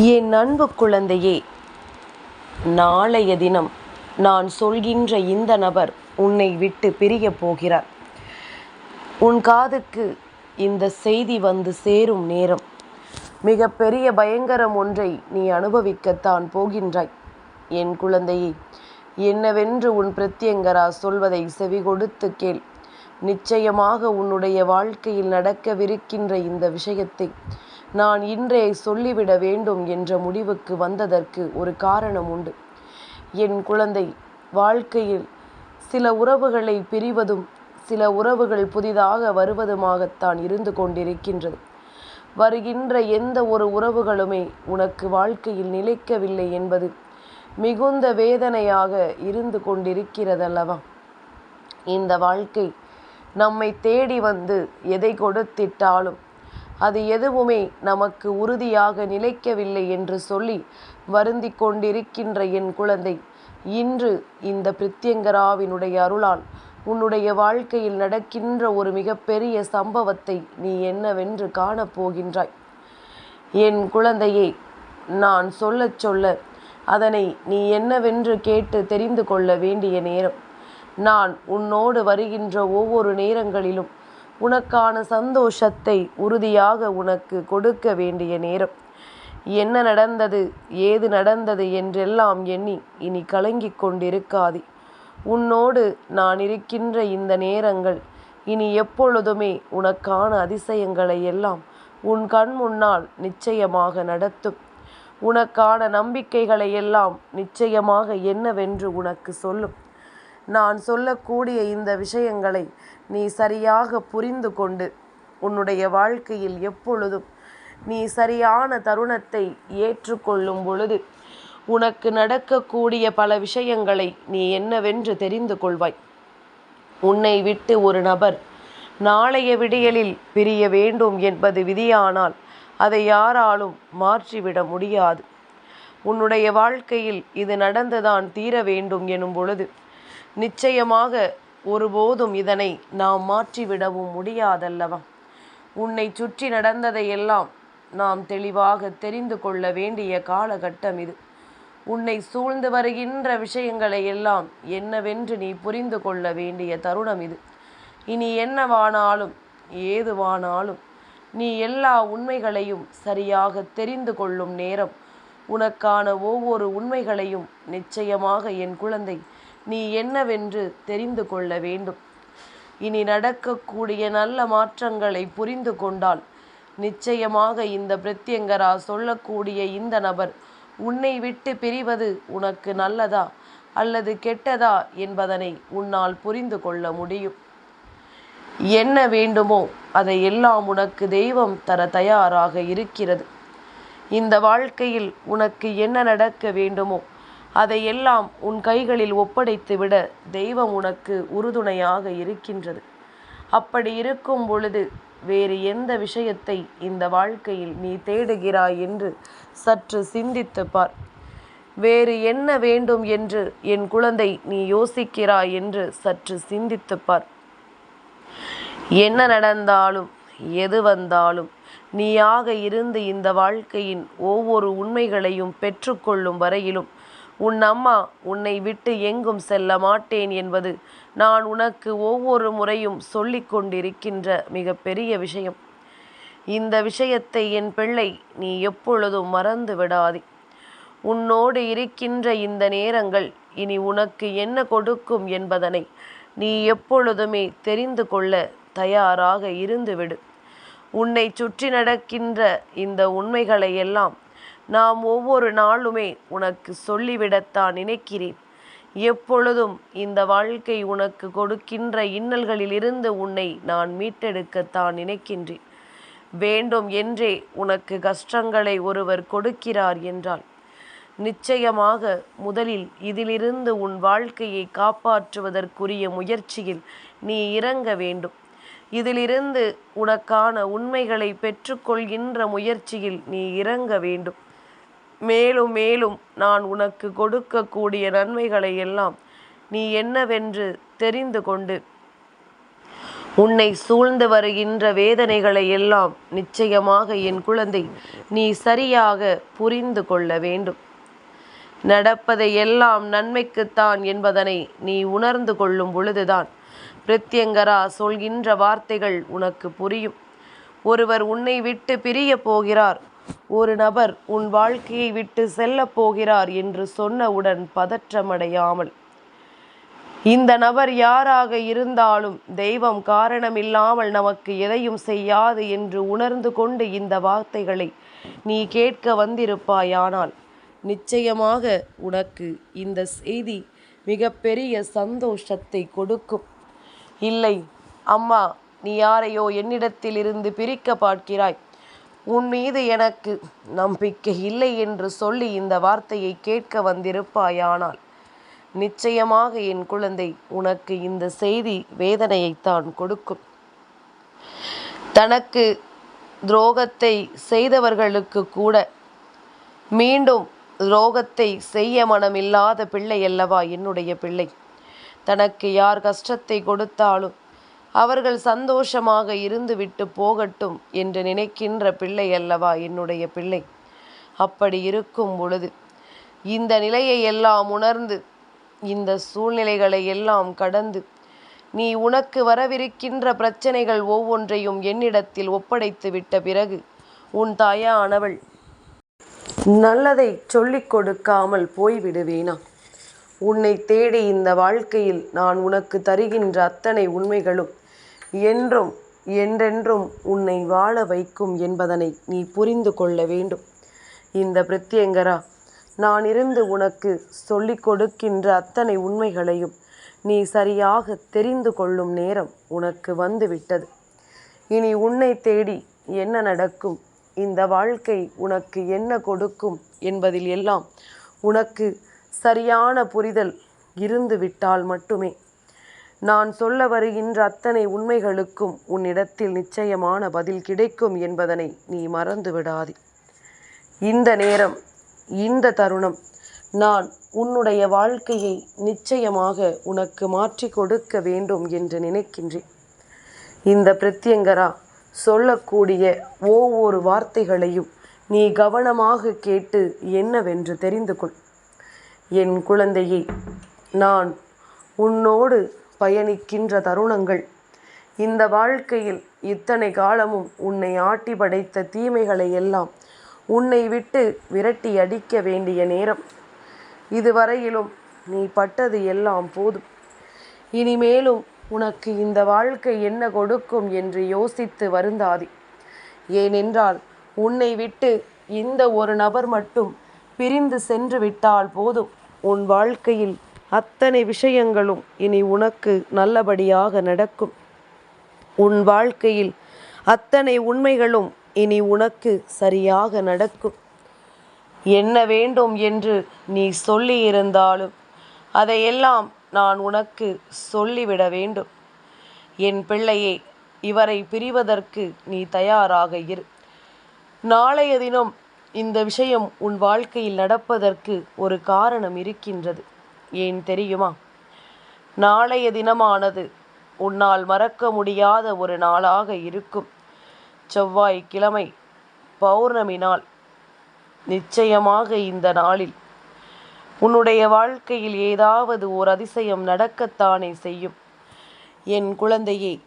என் அன்பு குழந்தையே நாளைய தினம் நான் சொல்கின்ற இந்த நபர் உன்னை விட்டு பிரியப் போகிறார். உன் காதுக்கு இந்த செய்தி வந்து சேரும் நேரம். மிகப்பெரிய பயங்கரம் ஒன்றை நீ அனுபவிக்கத்தான் போகின்றாய். என் குழந்தையே என்னவென்று உன் பிரத்யங்கரா சொல்வதை செவி கொடுத்து கேள். நிச்சயமாக உன்னுடைய வாழ்க்கையில் நடக்கவிருக்கின்ற இந்த விஷயத்தை நான் இன்றே சொல்லிவிட வேண்டும் என்ற முடிவுக்கு வந்ததற்கு ஒரு காரணம் உண்டு. என் குழந்தை வாழ்க்கையில் சில உறவுகளை பிரிவதும் சில உறவுகள் புதிதாக வருவதுமாகத்தான் இருந்து கொண்டிருக்கின்றது. வருகின்ற எந்த ஒரு உறவுகளுமே உனக்கு வாழ்க்கையில் நிலைக்கவில்லை என்பது மிகுந்த வேதனையாக இருந்து கொண்டிருக்கிறதல்லவா? இந்த வாழ்க்கை நம்மை தேடி வந்து எதை கொடுத்திட்டாலும் அது எதுவுமே நமக்கு உறுதியாக நிலைக்கவில்லை என்று சொல்லி வருந்தி கொண்டிருக்கின்ற என் குழந்தை இன்று இந்த பிரித்யங்கராவினுடைய அருளால் உன்னுடைய வாழ்க்கையில் நடக்கின்ற ஒரு மிகப்பெரிய சம்பவத்தை நீ என்னவென்று காணப்போகின்றாய் என் குழந்தையே நான் சொல்லச் சொல்ல அதனை நீ என்னவென்று கேட்டு தெரிந்து கொள்ள வேண்டிய நேரம். நான் உன்னோடு வருகின்ற ஒவ்வொரு நேரங்களிலும் உனக்கான சந்தோஷத்தை உறுதியாக உனக்கு கொடுக்க வேண்டிய நேரம். என்ன நடந்தது ஏது நடந்தது என்றெல்லாம் எண்ணி இனி கலங்கிக் கொண்டிருக்காதே. உன்னோடு நான் இருக்கின்ற இந்த நேரங்கள் இனி எப்பொழுதுமே உனக்கான அதிசயங்களை எல்லாம் உன் கண் முன்னால் நிச்சயமாக நடத்தும். உனக்கான நம்பிக்கைகளை எல்லாம் நிச்சயமாக என்னவென்று உனக்கு சொல்லும். நான் சொல்லக்கூடிய இந்த விஷயங்களை நீ சரியாக புரிந்து கொண்டு உன்னுடைய வாழ்க்கையில் எப்பொழுதும் நீ சரியான தருணத்தை ஏற்றுக்கொள்ளும் பொழுது உனக்கு நடக்கக்கூடிய பல விஷயங்களை நீ என்னவென்று தெரிந்து கொள்வாய். உன்னை விட்டு ஒரு நபர் நாளைய விடியலில் பிரிய வேண்டும் என்பது விதியானால் அதை யாராலும் மாற்றிவிட முடியாது. உன்னுடைய வாழ்க்கையில் இது நடந்துதான் தீர வேண்டும் எனும் பொழுது நிச்சயமாக ஒருபோதும் இதனை நாம் மாற்றிவிடவும் முடியாதல்லவா? உன்னை சுற்றி நடந்ததையெல்லாம் நாம் தெளிவாக தெரிந்து கொள்ள வேண்டிய காலகட்டம் இது. உன்னை சூழ்ந்து வருகின்ற விஷயங்களை எல்லாம் என்னவென்று நீ புரிந்து கொள்ள வேண்டிய தருணம் இது. இனி என்னவானாலும் ஏதுவானாலும் நீ எல்லா உண்மைகளையும் சரியாக தெரிந்து கொள்ளும் நேரம். உனக்கான ஒவ்வொரு உண்மைகளையும் நிச்சயமாக என் குழந்தை நீ என்னவென்று தெரிந்து கொள்ள வேண்டும். இனி நடக்கக்கூடிய நல்ல மாற்றங்களை புரிந்து கொண்டால் நிச்சயமாக இந்த பிரத்யங்கரா சொல்லக்கூடிய இந்த நபர் உன்னை விட்டு பிரிவது உனக்கு நல்லதா அல்லது கெட்டதா என்பதனை உன்னால் புரிந்து கொள்ள முடியும். என்ன வேண்டுமோ அதை எல்லாம் உனக்கு தெய்வம் தர தயாராக இருக்கிறது. இந்த வாழ்க்கையில் உனக்கு என்ன நடக்க வேண்டுமோ அதையெல்லாம் உன் கைகளில் ஒப்படைத்து விட தெய்வம் உனக்கு உறுதுணையாக இருக்கின்றது. அப்படி இருக்கும் பொழுது வேறு எந்த விஷயத்தை இந்த வாழ்க்கையில் நீ தேடுகிறாய் என்று சற்று சிந்தித்து பார். வேறு என்ன வேண்டும் என்று என் குழந்தை நீ யோசிக்கிறாய் என்று சற்று சிந்தித்து பார். என்ன நடந்தாலும் எது வந்தாலும் நீயாக இருந்து இந்த வாழ்க்கையின் ஒவ்வொரு உண்மைகளையும் பெற்றுக்கொள்ளும் வரையிலும் உன் அம்மா உன்னை விட்டு எங்கும் செல்ல மாட்டேன் என்பது நான் உனக்கு ஒவ்வொரு முறையும் சொல்லிக் கொண்டிருக்கின்ற மிக பெரிய விஷயம். இந்த விஷயத்தை என் பிள்ளை நீ எப்பொழுதும் மறந்து விடாதே. உன்னோடு இருக்கின்ற இந்த நேரங்கள் இனி உனக்கு என்ன கொடுக்கும் என்பதனை நீ எப்பொழுதுமே தெரிந்து கொள்ள தயாராக இருந்துவிடு உன்னை சுற்றி நடக்கின்ற இந்த உண்மைகளை எல்லாம் நாம் ஒவ்வொரு நாளுமே உனக்கு சொல்லிவிடத்தான் நினைக்கிறேன். எப்பொழுதும் இந்த வாழ்க்கை உனக்கு கொடுக்கின்ற இன்னல்களிலிருந்து உன்னை நான் மீட்டெடுக்கத்தான் நினைக்கின்றேன். வேண்டும் என்றே உனக்கு கஷ்டங்களை ஒருவர் கொடுக்கிறார் என்றால் நிச்சயமாக முதலில் இதிலிருந்து உன் வாழ்க்கையை காப்பாற்றுவதற்குரிய முயற்சியில் நீ இறங்க வேண்டும். இதிலிருந்து உனக்கான உண்மைகளை பெற்றுக்கொள்கின்ற முயற்சியில் நீ இறங்க வேண்டும். மேலும் மேலும் நான் உனக்கு கொடுக்கக்கூடிய நன்மைகளை எல்லாம் நீ என்னவென்று தெரிந்து கொண்டு உன்னை சூழ்ந்து வருகின்ற வேதனைகளை எல்லாம் நிச்சயமாக என் குழந்தை நீ சரியாக புரிந்து கொள்ள வேண்டும். நடப்பதை எல்லாம் நன்மைக்குத்தான் என்பதனை நீ உணர்ந்து கொள்ளும் பொழுதுதான் பிரித்யங்கரா சொல்கின்ற வார்த்தைகள் உனக்கு புரியும். ஒருவர் உன்னை விட்டு பிரிய போகிறார். ஒரு நபர் உன் வாழ்க்கையை விட்டு செல்லப் போகிறார் என்று சொன்னவுடன் பதற்றமடையாமல். இந்த நபர் யாராக இருந்தாலும் தெய்வம் காரணமில்லாமல் நமக்கு எதையும் செய்யாது என்று உணர்ந்து கொண்டு இந்த வார்த்தைகளை நீ கேட்க வந்திருப்பாயானால் நிச்சயமாக உனக்கு இந்த செய்தி மிகப்பெரிய சந்தோஷத்தை கொடுக்கும். இல்லை அம்மா நீ யாரையோ என்னிடத்தில் இருந்து பிரிக்க பார்க்கிறாய். உன் மீது எனக்கு நம்பிக்கை இல்லை என்று சொல்லி இந்த வார்த்தையை கேட்க வந்திருப்பாயானால் நிச்சயமாக என் குழந்தை உனக்கு இந்த செய்தி வேதனையைத்தான் கொடுக்கும். தனக்கு துரோகத்தை செய்தவர்களுக்கு கூட மீண்டும் துரோகத்தை செய்ய மனமில்லாத பிள்ளை அல்லவா என்னுடைய பிள்ளை? தனக்கு யார் கஷ்டத்தை கொடுத்தாலும் அவர்கள் சந்தோஷமாக இருந்துவிட்டு போகட்டும் என்று நினைக்கின்ற பிள்ளை அல்லவா என்னுடைய பிள்ளை? அப்படி இருக்கும் பொழுது இந்த நிலையை எல்லாம் உணர்ந்து இந்த சூழ்நிலைகளை எல்லாம் கடந்து நீ உனக்கு வரவிருக்கின்ற பிரச்சனைகள் ஒவ்வொன்றையும் என்னிடத்தில் ஒப்படைத்து விட்ட பிறகு உன் தாயானவள் நல்லதை சொல்லிக் கொடுக்காமல் போய்விடுவேனா? உன்னை தேடி இந்த வாழ்க்கையில் நான் உனக்கு தருகின்ற அத்தனை உண்மைகளும் என்றும் என்றென்றும் உன்னை வாழ வைக்கும் என்பதனை நீ புரிந்து கொள்ள வேண்டும். இந்த பிரத்யங்கரா நான் இருந்து உனக்கு சொல்லிக் கொடுக்கின்ற அத்தனை உண்மைகளையும் நீ சரியாக தெரிந்து கொள்ளும் நேரம் உனக்கு வந்துவிட்டது. இனி உன்னை தேடி என்ன நடக்கும்? இந்த வாழ்க்கை உனக்கு என்ன கொடுக்கும் என்பதில் எல்லாம் உனக்கு சரியான புரிதல் இருந்து விட்டால் மட்டுமே. நான் சொல்ல வருகின்ற அத்தனை உண்மைகளுக்கும் உன்னிடத்தில் நிச்சயமான பதில் கிடைக்கும் என்பதனை நீ மறந்து விடாதே இந்த நேரம் இந்த தருணம் நான் உன்னுடைய வாழ்க்கையை நிச்சயமாக உனக்கு மாற்றி கொடுக்க வேண்டும் என்று நினைக்கின்றேன். இந்த பிரத்யங்கரா சொல்லக்கூடிய ஒவ்வொரு வார்த்தைகளையும் நீ கவனமாக கேட்டு என்னவென்று தெரிந்து கொள். என் குழந்தையை நான் உன்னோடு பயணிக்கின்ற தருணங்கள். இந்த வாழ்க்கையில் இத்தனை காலமும் உன்னை ஆட்டி படைத்த தீமைகளை எல்லாம் உன்னை விட்டு விரட்டி அடிக்க வேண்டிய நேரம். இதுவரையிலும் நீ பட்டது எல்லாம் போதும். இனிமேலும் உனக்கு இந்த வாழ்க்கை என்ன கொடுக்கும் என்று யோசித்து வருந்தாதி. ஏனென்றால் உன்னை விட்டு இந்த ஒரு நபர் மட்டும் பிரிந்து சென்று விட்டால் போதும். உன் வாழ்க்கையில் அத்தனை விஷயங்களும் இனி உனக்கு நல்லபடியாக நடக்கும். உன் வாழ்க்கையில் அத்தனை உண்மைகளும் இனி உனக்கு சரியாக நடக்கும். என்ன வேண்டும் என்று நீ சொல்லியிருந்தாலும் அதையெல்லாம் நான் உனக்கு சொல்லிவிட வேண்டும். என் பிள்ளையே இவரை பிரிவதற்கு நீ தயாராக இரு. நாளைய தினம் இந்த விஷயம் உன் வாழ்க்கையில் நடப்பதற்கு ஒரு காரணம் இருக்கின்றது. ஏன் தெரியுமா? நாளைய தினமானது உன்னால் மறக்க முடியாத ஒரு நாளாக இருக்கும். செவ்வாய்க்கிழமை பௌர்ணமி நாள். நிச்சயமாக இந்த நாளில் உன்னுடைய வாழ்க்கையில் ஏதாவது ஓர் அதிசயம் நடக்கத்தானே செய்யும். என் குழந்தையே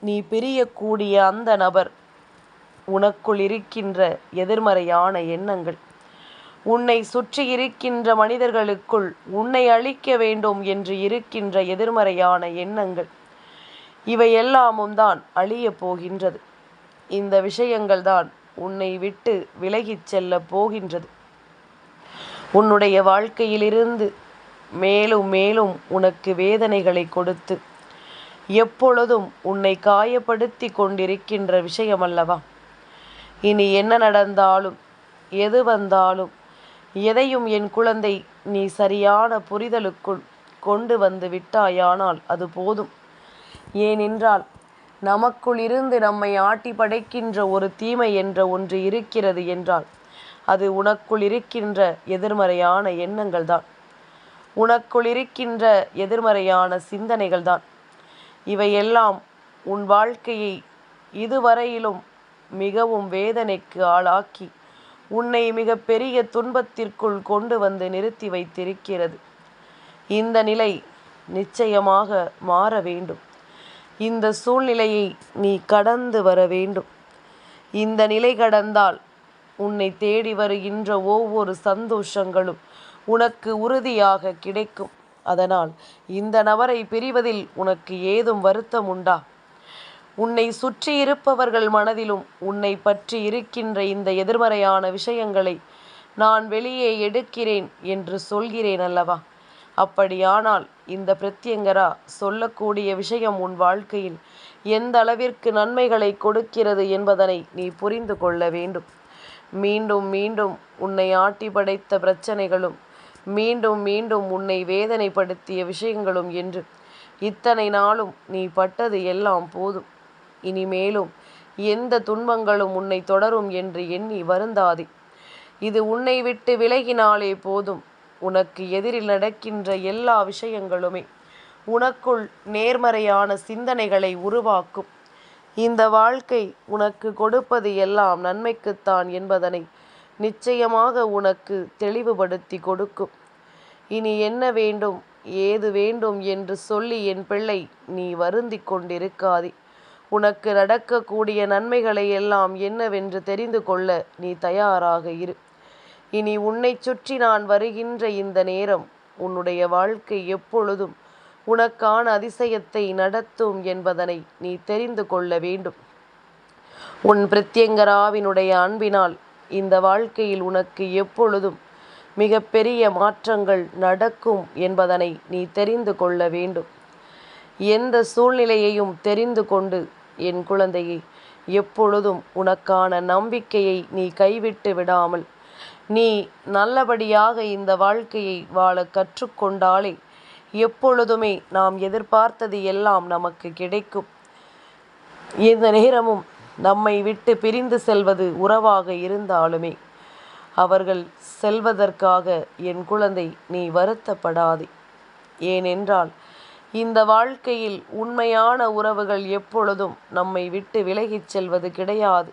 நீ பிரியக்கூடிய அந்த நபர் உனக்குள் இருக்கின்ற எதிர்மறையான எண்ணங்கள். உன்னை சுற்றி இருக்கின்ற மனிதர்களுக்குள் உன்னை அழிக்க வேண்டும் என்று இருக்கின்ற எதிர்மறையான எண்ணங்கள் இவையெல்லாமும் தான் அழியப் போகின்றது. இந்த விஷயங்கள் தான் உன்னை விட்டு விலகிச் செல்ல போகின்றது. உன்னுடைய வாழ்க்கையிலிருந்து மேலும் மேலும் உனக்கு வேதனைகளை கொடுத்து எப்பொழுதும் உன்னை காயப்படுத்தி கொண்டிருக்கின்ற விஷயமல்லவா? இனி என்ன நடந்தாலும் எது வந்தாலும் எதையும் என் குழந்தை நீ சரியான புரிதலுக்குள் கொண்டு வந்து விட்டாயானால் அது போதும். ஏனென்றால் நமக்குள் இருந்து நம்மை ஆட்டி படைக்கின்ற ஒரு தீமை என்ற ஒன்று இருக்கிறது என்றால் அது உனக்குள் இருக்கின்ற எதிர்மறையான எண்ணங்கள் தான் உனக்குள் இருக்கின்ற எதிர்மறையான சிந்தனைகள் தான் இவையெல்லாம் உன் வாழ்க்கையை இதுவரையிலும் மிகவும் வேதனைக்கு ஆளாக்கி உன்னை மிகப்பெரிய துன்பத்திற்குள் கொண்டு வந்து நிறுத்தி வைத்திருக்கிறது. இந்த நிலை நிச்சயமாக மாற வேண்டும். இந்த சூழ்நிலையை நீ கடந்து வர வேண்டும். இந்த நிலை கடந்தால் உன்னை தேடி வருகின்ற ஒவ்வொரு சந்தோஷங்களும் உனக்கு உறுதியாக கிடைக்கும். அதனால் இந்த நபரை பிரிவதில் உனக்கு ஏதும் வருத்தம் உண்டா? உன்னை சுற்றியிருப்பவர்கள் மனதிலும் உன்னை பற்றி இருக்கின்ற இந்த எதிர்மறையான விஷயங்களை நான் வெளியே எடுக்கிறேன் என்று சொல்கிறேன் அல்லவா? அப்படியானால் இந்த பிரத்யங்கரா சொல்லக்கூடிய விஷயம் உன் வாழ்க்கையில் எந்த அளவிற்கு நன்மைகளை கொடுக்கிறது என்பதனை நீ புரிந்து கொள்ள வேண்டும். மீண்டும் மீண்டும் உன்னை ஆட்டி படைத்த பிரச்சனைகளும் மீண்டும் மீண்டும் உன்னை வேதனைப்படுத்திய விஷயங்களும் என்று இத்தனை நாளும் நீ பட்டது எல்லாம் போதும். இனிமேலும் எந்த துன்பங்களும் உன்னை தொடரும் என்று எண்ணி வருந்தாதே. இது உன்னை விட்டு விலகினாலே போதும். உனக்கு எதிரில் நடக்கின்ற எல்லா விஷயங்களுமே உனக்குள் நேர்மறையான சிந்தனைகளை உருவாக்கும். இந்த வாழ்க்கை உனக்கு கொடுப்பது எல்லாம் நன்மைக்குத்தான் என்பதனை நிச்சயமாக உனக்கு தெளிவுபடுத்தி கொடுக்கும். இனி என்ன வேண்டும் ஏது வேண்டும் என்று சொல்லி என் பிள்ளை நீ வருந்தி கொண்டிருக்காதே. உனக்கு நடக்கக்கூடிய நன்மைகளை எல்லாம் என்னவென்று தெரிந்து கொள்ள நீ தயாராக இரு. இனி உன்னை சுற்றி நான் வருகின்ற இந்த நேரம் உன்னுடைய வாழ்க்கை எப்பொழுதும் உனக்கான அதிசயத்தை நடத்தும் என்பதனை நீ தெரிந்து கொள்ள வேண்டும். உன் பிரத்யங்கராவினுடைய அன்பினால் இந்த வாழ்க்கையில் உனக்கு எப்பொழுதும் மிகப்பெரிய மாற்றங்கள் நடக்கும் என்பதனை நீ தெரிந்து கொள்ள வேண்டும். எந்த சூழ்நிலையையும் தெரிந்து கொண்டு என் குழந்தையை எப்பொழுதும் உனக்கான நம்பிக்கையை நீ கைவிட்டு விடாமல் நீ நல்லபடியாக இந்த வாழ்க்கையை வாழ கற்றுக்கொண்டாலே எப்பொழுதுமே நாம் எதிர்பார்த்தது எல்லாம் நமக்கு கிடைக்கும். இந்த நேரமும் நம்மை விட்டு பிரிந்து செல்வது உறவாக இருந்தாலுமே அவர்கள் செல்வதற்காக என் குழந்தை நீ வருத்தப்படாதே. ஏனென்றால் இந்த வாழ்க்கையில் உண்மையான உறவுகள் எப்பொழுதும் நம்மை விட்டு விலகிச் செல்வது கிடையாது.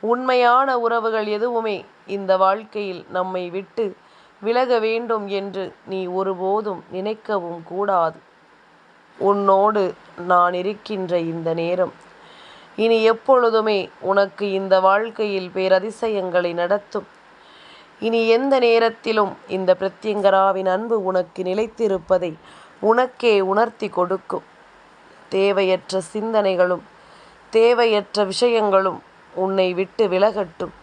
உண்மையான உறவுகள் எதுவுமே இந்த வாழ்க்கையில் நம்மை விட்டு விலக வேண்டும் என்று நீ ஒருபோதும் நினைக்கவும் கூடாது. உன்னோடு நான் இருக்கின்ற இந்த நேரம். இனி எப்பொழுதுமே உனக்கு இந்த வாழ்க்கையில் பேரதிசயங்களை நடத்தும். இனி எந்த நேரத்திலும் இந்த பிரத்யங்கராவின் அன்பு உனக்கு நிலைத்திருப்பதை உனக்கே உணர்த்தி கொடுக்கும். தேவையற்ற சிந்தனைகளும் தேவையற்ற விஷயங்களும் உன்னை விட்டு விலகட்டும்.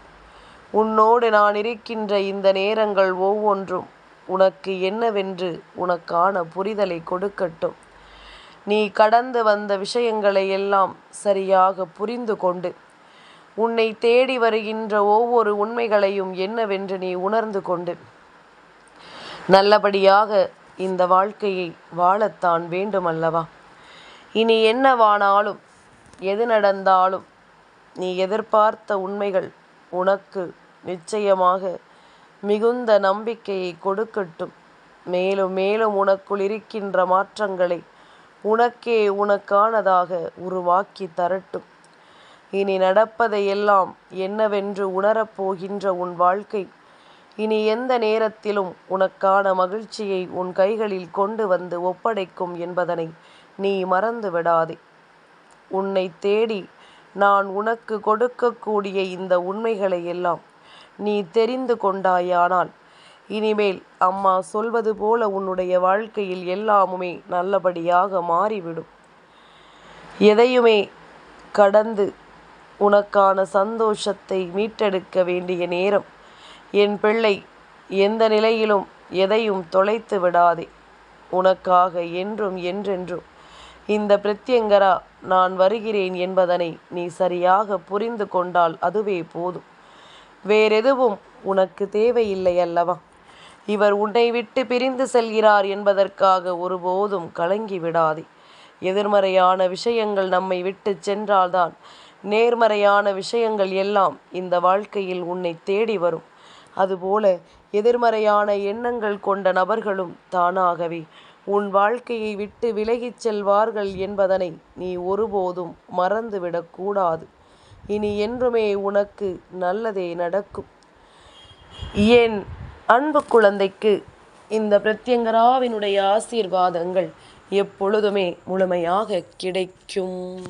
உன்னோடு நான் இருக்கின்ற இந்த நேரங்கள் ஒவ்வொன்றும் உனக்கு என்னவென்று உனக்கான புரிதலை கொடுக்கட்டும். நீ கடந்து வந்த விஷயங்களை எல்லாம் சரியாக புரிந்து கொண்டு உன்னை தேடி வருகின்ற ஒவ்வொரு உண்மைகளையும் என்னவென்று நீ உணர்ந்து கொண்டு நல்லபடியாக இந்த வாழ்க்கையை வாழத்தான் வேண்டுமல்லவா? இனி என்னவானாலும் எது நடந்தாலும் நீ எதிர்பார்த்த உண்மைகள் உனக்கு நிச்சயமாக மிகுந்த நம்பிக்கையை கொடுக்கட்டும். மேலும் மேலும் உனக்குள் இருக்கின்ற மாற்றங்களை உனக்கே உனக்கானதாக உருவாக்கி தரட்டும். இனி நடப்பதையெல்லாம் என்னவென்று உணரப்போகின்ற உன் வாழ்க்கை இனி எந்த நேரத்திலும் உனக்கான மகிழ்ச்சியை உன் கைகளில் கொண்டு வந்து ஒப்படைக்கும் என்பதனை நீ மறந்து விடாதே. உன்னை தேடி நான் உனக்கு கொடுக்கக்கூடிய இந்த உண்மைகளை எல்லாம் நீ தெரிந்து கொண்டாயானால் இனிமேல் அம்மா சொல்வது போல உன்னுடைய வாழ்க்கையில் எல்லாமுமே நல்லபடியாக மாறிவிடும். எதையுமே கடந்து உனக்கான சந்தோஷத்தை மீட்டெடுக்க வேண்டிய நேரம் என் பிள்ளை எந்த நிலையிலும் எதையும் தொலைத்து விடாதே. உனக்காக என்றும் என்றென்றும். இந்த பிரத்யங்கரா நான் வருகிறேன் என்பதனை நீ சரியாக புரிந்து கொண்டால் அதுவே போதும். வேறெதுவும் உனக்கு தேவையில்லை அல்லவா? இவர் உன்னை விட்டு பிரிந்து செல்கிறார் என்பதற்காக ஒருபோதும் கலங்கி விடாதே. எதிர்மறையான விஷயங்கள் நம்மை விட்டு சென்றால்தான் நேர்மறையான விஷயங்கள் எல்லாம் இந்த வாழ்க்கையில் உன்னை தேடி வரும். அதுபோல எதிர்மறையான எண்ணங்கள் கொண்ட நபர்களும் தானாகவே உன் வாழ்க்கையை விட்டு விலகிச் செல்வார்கள் என்பதனை நீ ஒருபோதும் மறந்துவிடக்கூடாது இனி என்றுமே உனக்கு நல்லதே நடக்கும் என் அன்பு குழந்தைக்கு இந்த பிரத்யங்கராவினுடைய ஆசீர்வாதங்கள் எப்பொழுதுமே முழுமையாக கிடைக்கும்.